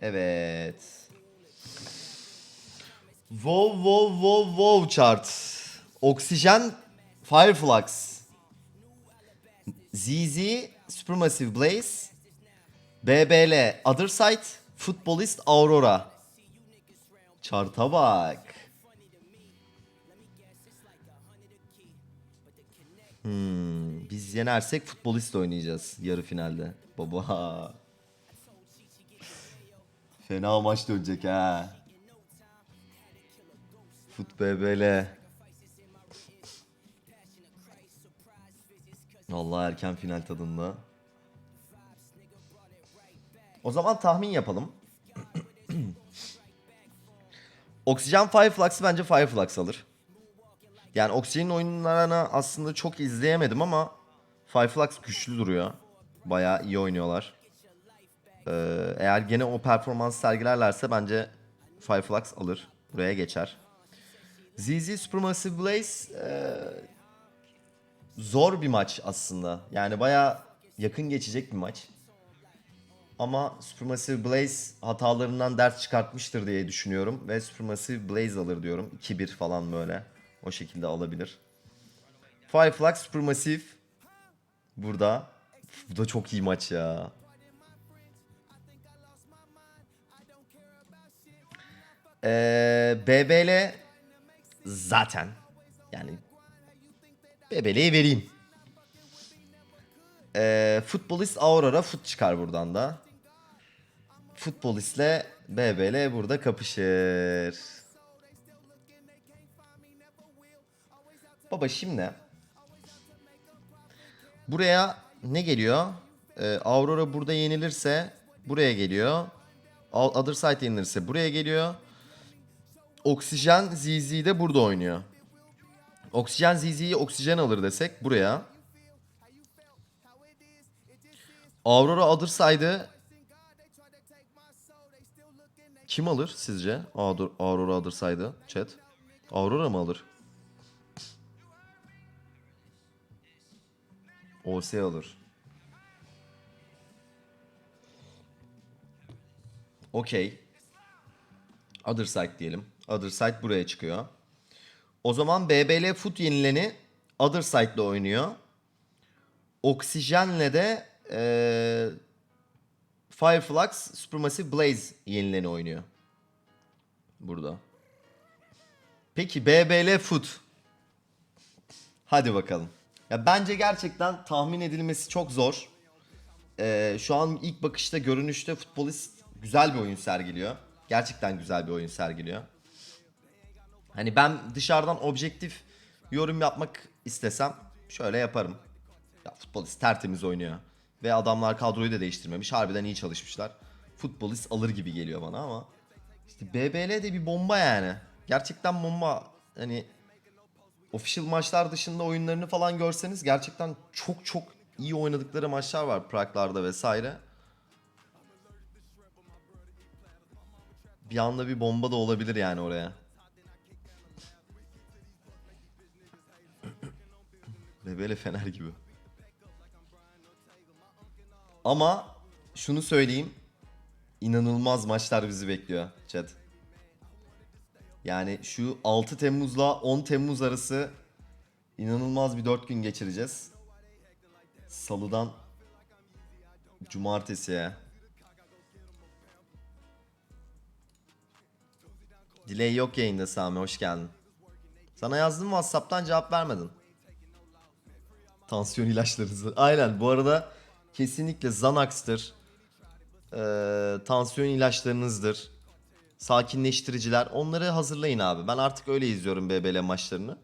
Evet. Wow wow wow wow chart. Oksijen Fireflux. ZZ Supermassive Blaze. BBL Other Side. Futbolist Aurora. Chart'a bak. Hmm, biz yenersek futbolist oynayacağız yarı finalde. Baba. Fena maç dönecek ha. Fut BBL. Allah erken final tadında. O zaman tahmin yapalım. Oksijen Fireflux'ı bence Fireflux alır. Yani Oksijen'in oyunlarını aslında çok izleyemedim ama Fireflux güçlü duruyor. Bayağı iyi oynuyorlar. Ee, eğer gene o performans sergilerlerse bence Fireflux alır. Buraya geçer. ZZ Supermassive Blaze e, zor bir maç aslında. Yani bayağı yakın geçecek bir maç. Ama Supermassive Blaze hatalarından ders çıkartmıştır diye düşünüyorum. Ve Supermassive Blaze alır diyorum. 2-1 falan böyle. O şekilde alabilir. Fireflux Supermassive burada. Bu da çok iyi maç ya. Ee, BBL zaten yani BBL'yi vereyim. Ee, futbolist Aurora fut çıkar buradan da. Futbolistle BBL burada kapışır. Baba şimdi buraya ne geliyor? Ee, Aurora burada yenilirse buraya geliyor. Other Side yenilirse buraya geliyor. Oksijen ZZ de burada oynuyor. Oksijen ZZ'yi oksijen alır desek buraya. Aurora Side'ı kim alır sizce? Aur- Aurora Side'ı chat. Aurora mı alır? OS alır. Okey. Other side diyelim. Other side buraya çıkıyor. O zaman BBL Foot yenileni Other side'le oynuyor. Oksijenle de eee Fireflux Supermassive Blaze yenileni oynuyor. Burada. Peki BBL Foot. Hadi bakalım. Ya bence gerçekten tahmin edilmesi çok zor. Ee, şu an ilk bakışta görünüşte futbolist güzel bir oyun sergiliyor. Gerçekten güzel bir oyun sergiliyor. Hani ben dışarıdan objektif yorum yapmak istesem şöyle yaparım. Ya futbolist tertemiz oynuyor. Ve adamlar kadroyu da değiştirmemiş. Harbiden iyi çalışmışlar. Futbolist alır gibi geliyor bana ama işte BBL de bir bomba yani. Gerçekten bomba. Hani official maçlar dışında oyunlarını falan görseniz gerçekten çok çok iyi oynadıkları maçlar var Prag'larda vesaire. Bir anda bir bomba da olabilir yani oraya. Ve böyle Fener gibi. Ama şunu söyleyeyim. inanılmaz maçlar bizi bekliyor chat. Yani şu 6 Temmuz'la 10 Temmuz arası inanılmaz bir 4 gün geçireceğiz. Salıdan cumartesiye. Delay yok yayında Sami hoş geldin. Sana yazdım Whatsapp'tan cevap vermedin. Tansiyon ilaçlarınızı. Aynen bu arada kesinlikle Xanax'tır. Ee, tansiyon ilaçlarınızdır. Sakinleştiriciler. Onları hazırlayın abi. Ben artık öyle izliyorum BBL maçlarını.